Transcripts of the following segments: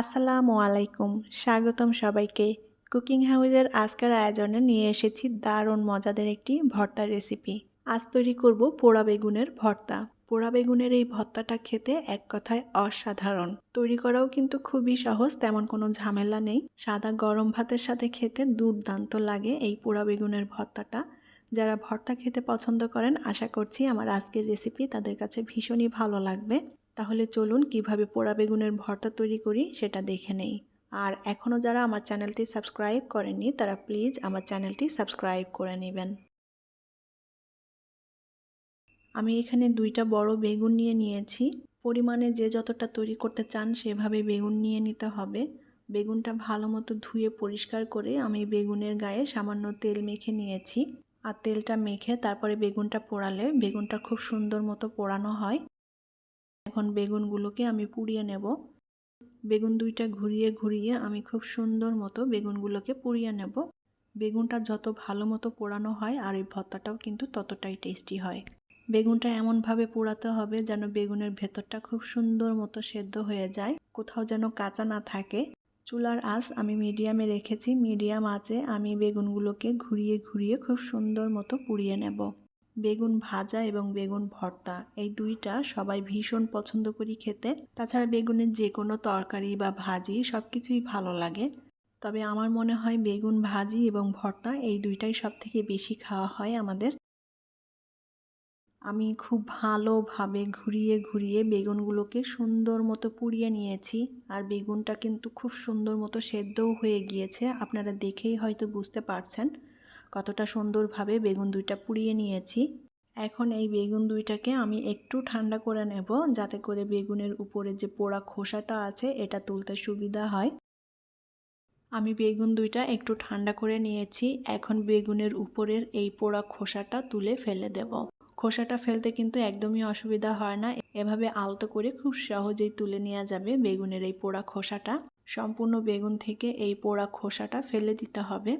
আসসালামু আলাইকুম। স্বাগতম সবাইকে। কুকিং হাউসের আজকের আয়োজনে নিয়ে এসেছি দারুণ মজাদের একটি ভর্তার রেসিপি। আজ তৈরি করব পোড়া বেগুনের ভর্তা। পোড়া বেগুনের এই ভর্তাটা খেতে এক কথায় অসাধারণ। তৈরি করাও কিন্তু খুবই সহজ, তেমন কোনো ঝামেলা নেই। সাদা গরম ভাতের সাথে খেতে দুর্দান্ত লাগে এই পোড়া বেগুনের ভর্তাটা। যারা ভর্তা খেতে পছন্দ করেন, আশা করছি আমার আজকের রেসিপি তাদের কাছে ভীষণই ভালো লাগবে। তাহলে চলুন কীভাবে পোড়া বেগুনের ভর্তা তৈরি করি সেটা দেখে নেই। আর এখনও যারা আমার চ্যানেলটি সাবস্ক্রাইব করেননি, তারা প্লিজ আমার চ্যানেলটি সাবস্ক্রাইব করে নেবেন। আমি এখানে দুইটা বড় বেগুন নিয়ে নিয়েছি। পরিমাণে যে যতটা তৈরি করতে চান সেভাবে বেগুন নিয়ে নিতে হবে। বেগুনটা ভালো মতো ধুয়ে পরিষ্কার করে আমি বেগুনের গায়ে সামান্য তেল মেখে নিয়েছি। আর তেলটা মেখে তারপরে বেগুনটা পোড়ালে বেগুনটা খুব সুন্দর মতো পোড়ানো হয়। এখন বেগুনগুলোকে আমি পুড়িয়ে নেব। বেগুন দুইটা ঘুরিয়ে ঘুরিয়ে আমি খুব সুন্দর মতো বেগুনগুলোকে পুড়িয়ে নেব। বেগুনটা যত ভালো মতো পোড়ানো হয় আর এই ভর্তাটাও কিন্তু ততটাই টেস্টি হয়। বেগুনটা এমনভাবে পোড়াতে হবে যেন বেগুনের ভেতরটা খুব সুন্দর মতো সেদ্ধ হয়ে যায়, কোথাও যেন কাঁচা না থাকে। চুলার আঁচ আমি মিডিয়ামে রেখেছি মিডিয়াম আঁচে আমি বেগুনগুলোকে ঘুরিয়ে ঘুরিয়ে খুব সুন্দর মতো পুড়িয়ে নেব। বেগুন ভাজা এবং বেগুন ভর্তা, এই দুইটা সবাই ভীষণ পছন্দ করি খেতে। তাছাড়া বেগুনের যে কোনো তরকারি বা ভাজি সব কিছুই ভালো লাগে। তবে আমার মনে হয় বেগুন ভাজি এবং ভর্তা এই দুইটাই সব থেকে বেশি খাওয়া হয় আমাদের। আমি খুব ভালোভাবে ঘুরিয়ে ঘুরিয়ে বেগুনগুলোকে সুন্দর মতো পুড়িয়ে নিয়েছি। আর বেগুনটা কিন্তু খুব সুন্দর মতো সেদ্ধও হয়ে গিয়েছে। আপনারা দেখেই হয়তো বুঝতে পারছেন। কতটা সুন্দরভাবে বেগুন দুইটা পুড়িয়ে নিয়েছি। এখন এই বেগুন দুইটাকে আমি একটু ঠান্ডা করে নেব, যাতে করে বেগুনের উপরে যে পোড়া খোসাটা আছে, এটা তুলতে সুবিধা হয়। আমি বেগুন দুইটা একটু ঠান্ডা করে নিয়েছি। এখন বেগুনের উপরের এই পোড়া খোসাটা তুলে ফেলে দেব। খোসাটা ফেলতে কিন্তু একদমই অসুবিধা হয় না। এভাবে আলতো করে খুব সহজেই তুলে নেওয়া যাবে বেগুনের এই পোড়া খোসাটা। সম্পূর্ণ বেগুন থেকে এই পোড়া খোসাটা ফেলে দিতে হবে।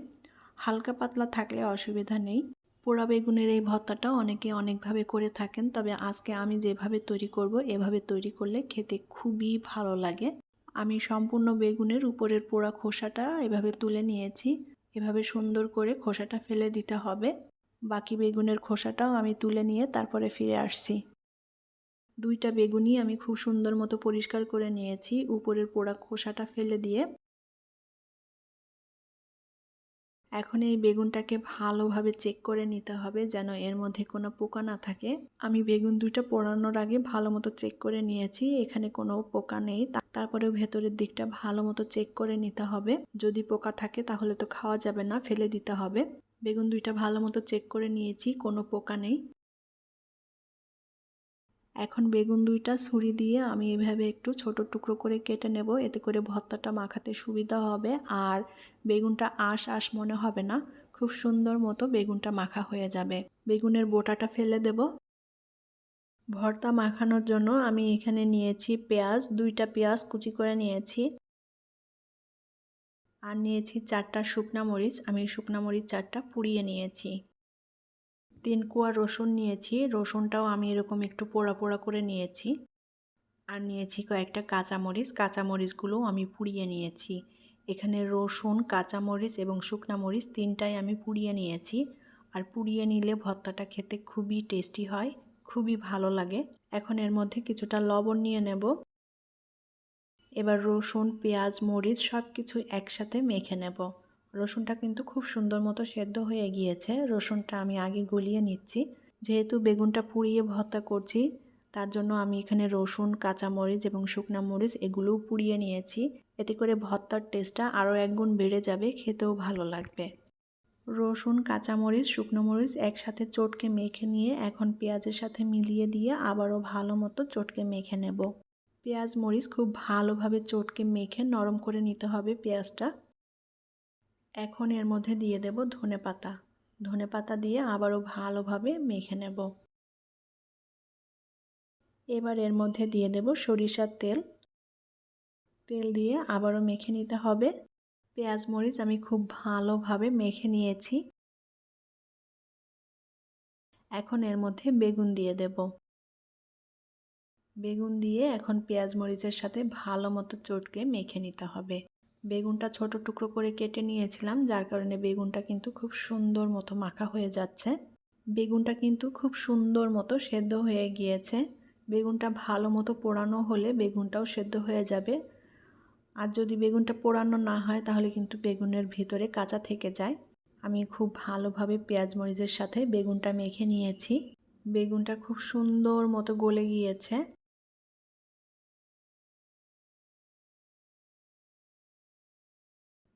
হালকা পাতলা থাকলে অসুবিধা নেই। পোড়া বেগুনের এই ভর্তাটা অনেকে অনেকভাবে করে থাকেন, তবে আজকে আমি যেভাবে তৈরি করব, এভাবে তৈরি করলে খেতে খুবই ভালো লাগে। আমি সম্পূর্ণ বেগুনের উপরের পোড়া খোসাটা এভাবে তুলে নিয়েছি। এভাবে সুন্দর করে খোসাটা ফেলে দিতে হবে। বাকি বেগুনের খোসাটাও আমি তুলে নিয়ে তারপরে ফিরে আসছি। দুইটা বেগুনই আমি খুব সুন্দর মতো পরিষ্কার করে নিয়েছি। উপরের পোড়া খোসাটা ফেলে দিয়ে এখন এই বেগুনটাকে ভালোভাবে চেক করে নিতে হবে যেন এর মধ্যে কোনো পোকা না থাকে। আমি বেগুন দুইটা পোড়ানোর আগে ভালো মতো চেক করে নিয়েছি, এখানে কোনো পোকা নেই। তারপরেও ভেতরের দিকটা ভালো মতো চেক করে নিতে হবে। যদি পোকা থাকে তাহলে তো খাওয়া যাবে না, ফেলে দিতে হবে। বেগুন দুইটা ভালো মতো চেক করে নিয়েছি, কোনো পোকা নেই। এখন বেগুন দুইটা ছুরি দিয়ে আমি এভাবে একটু ছোট টুকরো করে কেটে নেব। এতে করে ভর্তাটা মাখাতে সুবিধা হবে। আর বেগুনটা আশ আশ মনে হবে না, খুব সুন্দর মতো বেগুনটা মাখা হয়ে যাবে। বেগুনের বোটাটা ফেলে দেব। ভর্তা মাখানোর জন্য আমি এখানে নিয়েছি পেঁয়াজ, দুইটা পেঁয়াজ কুচি করে নিয়েছি। আর নিয়েছি চারটা শুকনা মরিচ। আমি শুকনা মরিচ চারটা পুড়িয়ে নিয়েছি। তিন কোয়া রসুন নিয়েছি। রসুনটাও আমি এরকম একটু পোড়া পোড়া করে নিয়েছি। আর নিয়েছি কয়েকটা কাঁচামরিচ। কাঁচামরিচগুলোও আমি পুড়িয়ে নিয়েছি। এখানে রসুন, কাঁচামরিচ এবং শুকনা মরিচ তিনটাই আমি পুড়িয়ে নিয়েছি। আর পুড়িয়ে নিলে ভর্তাটা খেতে খুবই টেস্টি হয়, খুবই ভালো লাগে। এখন এর মধ্যে কিছুটা লবণ নিয়ে নেব। এবার রসুন, পেঁয়াজ, মরিচ সব কিছু একসাথে মেখে নেব। রসুনটা কিন্তু খুব সুন্দর মতো সেদ্ধ হয়ে গিয়েছে। রসুনটা আমি আগে গলিয়ে নিচ্ছি। যেহেতু বেগুনটা পুড়িয়ে ভর্তা করছি, তার জন্য আমি এখানে রসুন, কাঁচামরিচ এবং শুকনা মরিচ এগুলোও পুড়িয়ে নিয়েছি। এতে করে ভর্তার টেস্টটা আরও একগুণ বেড়ে যাবে, খেতেও ভালো লাগবে। রসুন, কাঁচামরিচ, শুকনো মরিচ একসাথে চটকে মেখে নিয়ে এখন পেঁয়াজের সাথে মিলিয়ে দিয়ে আবারও ভালো মতো চটকে মেখে নেব। পেঁয়াজ, মরিচ খুব ভালোভাবে চটকে মেখে নরম করে নিতে হবে পেঁয়াজটা। এখন এর মধ্যে দিয়ে দেব ধনে পাতা। ধনে পাতা দিয়ে আবারও ভালোভাবে মেখে নেব। এবার এর মধ্যে দিয়ে দেব সরিষার তেল। তেল দিয়ে আবারও মেখে নিতে হবে। পেঁয়াজ, মরিচ আমি খুব ভালোভাবে মেখে নিয়েছি। এখন এর মধ্যে বেগুন দিয়ে দেব। বেগুন দিয়ে এখন পেঁয়াজ, মরিচের সাথে ভালো মতো চটকে মেখে নিতে হবে। বেগুনটা ছোট টুকরো করে কেটে নিয়েছিলাম, যার কারণে বেগুনটা কিন্তু খুব সুন্দর মতো মাখা হয়ে যাচ্ছে। বেগুনটা কিন্তু খুব সুন্দর মতো সেদ্ধ হয়ে গিয়েছে। বেগুনটা ভালো মতো পোড়ানো হলে বেগুনটাও সেদ্ধ হয়ে যাবে। আর যদি বেগুনটা পোড়ানো না হয়, তাহলে কিন্তু বেগুনের ভিতরে কাঁচা থেকে যায়। আমি খুব ভালোভাবে পেঁয়াজ মরিচের সাথে বেগুনটা মেখে নিয়েছি। বেগুনটা খুব সুন্দর মতো গলে গিয়েছে।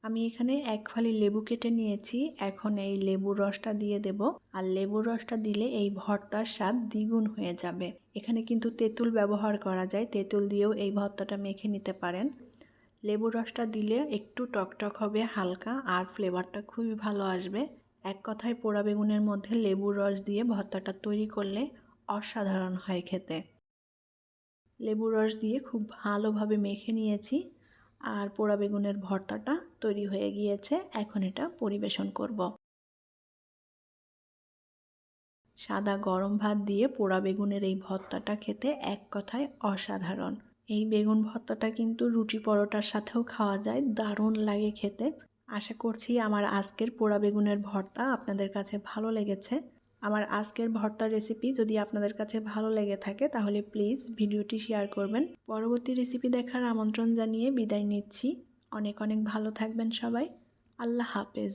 আমি এখানে এক ফালি লেবু কেটে নিয়েছি। এখন এই লেবুর রসটা দিয়ে দেব। আর লেবুর রসটা দিলে এই ভর্তার স্বাদ দ্বিগুণ হয়ে যাবে। এখানে কিন্তু তেঁতুল ব্যবহার করা যায়। তেঁতুল দিয়েও এই ভর্তাটা মেখে নিতে পারেন। লেবুর রসটা দিলে একটু টকটক হবে, হালকা, আর ফ্লেভারটা খুবই ভালো আসবে। এক কথায় পোড়া বেগুনের মধ্যে লেবুর রস দিয়ে ভর্তাটা তৈরি করলে অসাধারণ হয় খেতে। লেবুর রস দিয়ে খুব ভালোভাবে মেখে নিয়েছি। আর পোড়া বেগুনের ভর্তাটা তৈরি হয়ে গিয়েছে। এখন এটা পরিবেশন করব। সাদা গরম ভাত দিয়ে পোড়া বেগুনের এই ভর্তাটা খেতে এক কথায় অসাধারণ। এই বেগুন ভর্তাটা কিন্তু রুটি পরোটার সাথেও খাওয়া যায়, দারুণ লাগে খেতে। আশা করছি আমার আজকের পোড়া বেগুনের ভর্তা আপনাদের কাছে ভালো লেগেছে। আমার আজকের ভর্তার রেসিপি যদি আপনাদের কাছে ভালো লেগে থাকে, তাহলে প্লিজ ভিডিওটি শেয়ার করবেন। পরবর্তী রেসিপি দেখার আমন্ত্রণ জানিয়ে বিদায় নিচ্ছি। অনেক অনেক ভালো থাকবেন সবাই। আল্লাহ হাফেজ।